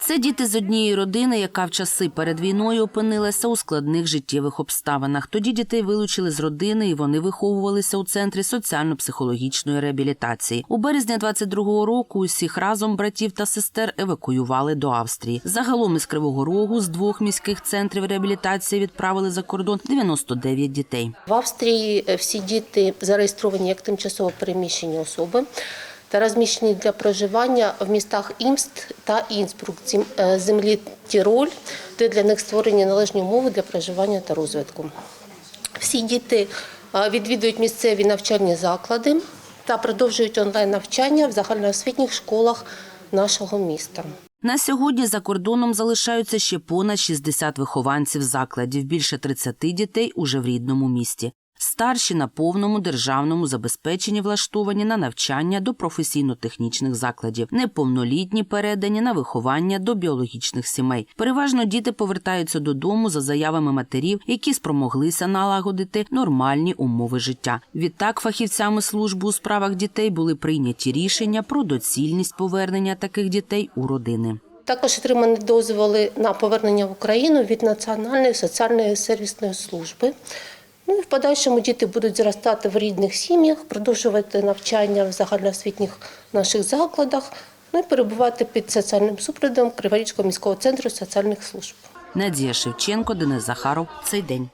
Це діти з однієї родини, яка в часи перед війною опинилася у складних життєвих обставинах. Тоді дітей вилучили з родини, і вони виховувалися у центрі соціально-психологічної реабілітації. У березні 22-го року усіх разом братів та сестер евакуювали до Австрії. Загалом із Кривого Рогу з двох міських центрів реабілітації відправили за кордон 99 дітей. В Австрії е, всі діти зареєстровані як тимчасово переміщені особи та розміщені для проживання в містах Імст та Інсбрук, зем- е, землі Тіроль, де для них створені належні умови для проживання та розвитку. Всі діти е, відвідують місцеві навчальні заклади та продовжують онлайн навчання в загальноосвітніх школах нашого міста. На сьогодні за кордоном залишаються ще понад 60 вихованців закладів, більше 30 дітей уже в рідному місті. Старші на повному державному забезпеченні влаштовані на навчання до професійно-технічних закладів, неповнолітні передані на виховання до біологічних сімей. Переважно діти повертаються додому за заявами матерів, які спромоглися налагодити нормальні умови життя. Відтак, фахівцями служби у справах дітей були прийняті рішення про доцільність повернення таких дітей у родини. Також отримані дозволи на повернення в Україну від Національної соціальної сервісної служби. Ну і в подальшому діти будуть зростати в рідних сім'ях, продовжувати навчання в загальноосвітніх наших закладах, ну і перебувати під соціальним супроводом Криворізького міського центру соціальних служб. Надія Шевченко, Денис Захаров. Цей день.